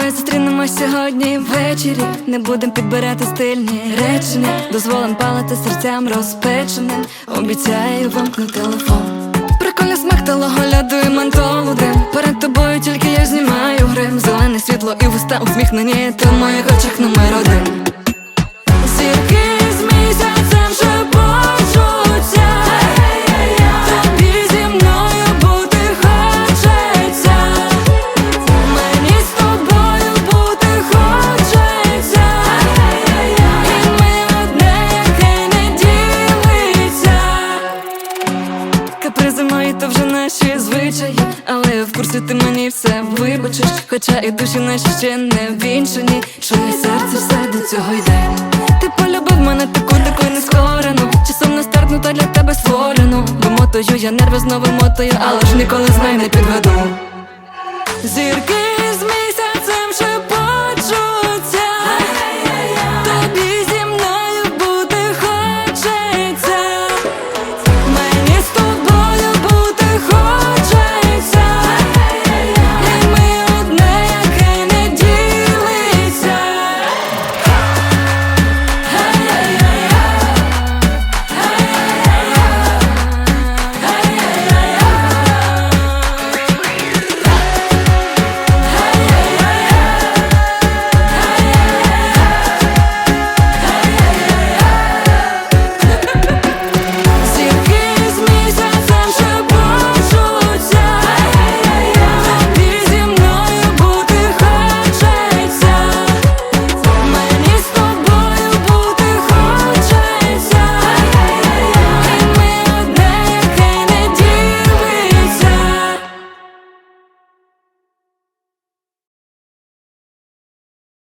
Зустрінемось сьогодні ввечері, не будем підбирати стильні речення, дозволим палити серцям розпеченим. Обіцяю вамкну телефон. Прикольний смак та логоляду і мантолу дим Перед тобою тільки я знімаю грим. Зелене світло і вуста усміхнені. Ти моїх очах номер один Капризи мої то вже наші звичаї, але в курсі ти мені все вибачиш, хоча і душі наші ще не вінчені, Чує серце все до цього йде. Ти полюбив мене таку, таку нескорену. Часом не стартну, та для тебе створену Вимотую я нерви знову мотою, але ж ніколи знай не підведу. Зірки